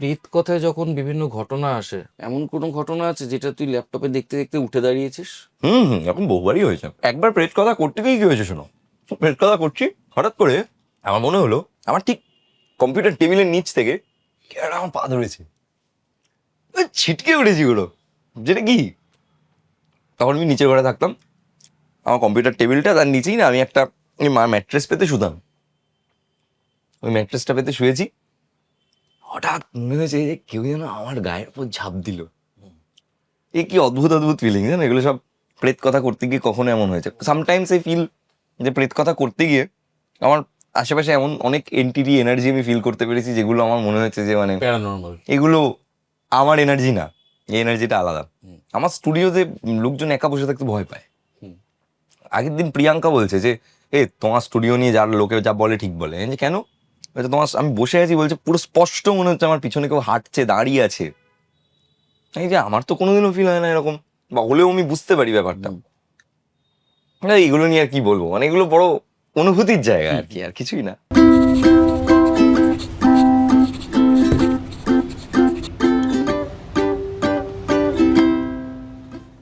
প্রেত কথায় যখন বিভিন্ন ঘটনা আসে, এমন কোনো ঘটনা আছে যেটা তুই ল্যাপটপে দেখতে দেখতে উঠে দাঁড়িয়েছিস? হুম হুম এরকম বহুবারই হয়েছে। একবার প্রেত কথা করতে গিয়ে কি হয়েছে শোনো? প্রেত কথা করছি, হঠাৎ করে আমার মনে হলো, আমার ঠিক কম্পিউটার টেবিলের নিচ থেকে কে একটা আমার পা ধরেছে। ছিটকে উঠেছি ওগুলো। যেটা কি? তখন আমি নিচের ঘরে থাকতাম, আমার কম্পিউটার টেবিলটা তার নিচেই না, আমি একটা ম্যাট্রেস পেতে শুতাম। ওই ম্যাট্রেসটা পেতে শুয়েছি হঠাৎ মনে হয়েছে যে কেউ যেন আমার গায়ের উপর ঝাঁপ দিল। এ কি অদ্ভুত অদ্ভুত ফিলিং জানো এগুলো সব প্রেত কথা করতে গিয়ে কখনো এমন হয়েছে। সামটাইমস আই ফিল যে প্রেত কথা করতে গিয়ে আমার আশেপাশে এমন অনেক এনটিটি এনার্জি আমি ফিল করতে পেরেছি যেগুলো আমার মনে হয়েছে যে মানে প্যারানর্মাল এগুলো আমার এনার্জি না এই এনার্জিটা আলাদা। আমার স্টুডিওতে লোকজন একা বসে থাকতে ভয় পায়। আগের দিন প্রিয়াঙ্কা বলছে যে এ তোমার স্টুডিও নিয়ে যার লোকে যা বলে ঠিক বলে। বলছি, কেন? বলছে, তোমার আমি বসে আছি বলছে পুরো স্পষ্ট মনে হচ্ছে আমার পিছনে কেউ হাঁটছে দাঁড়িয়ে আছে। এই যে আমার তো কোনোদিনও ফিল হয় না এরকম। বা হলেও আমি বুঝতে পারি ব্যাপারটা। এগুলো এইগুলো নিয়ে আর কি বলব? মানে এগুলো বড় অনুভূতির জায়গা আর কি আর কিছুই না।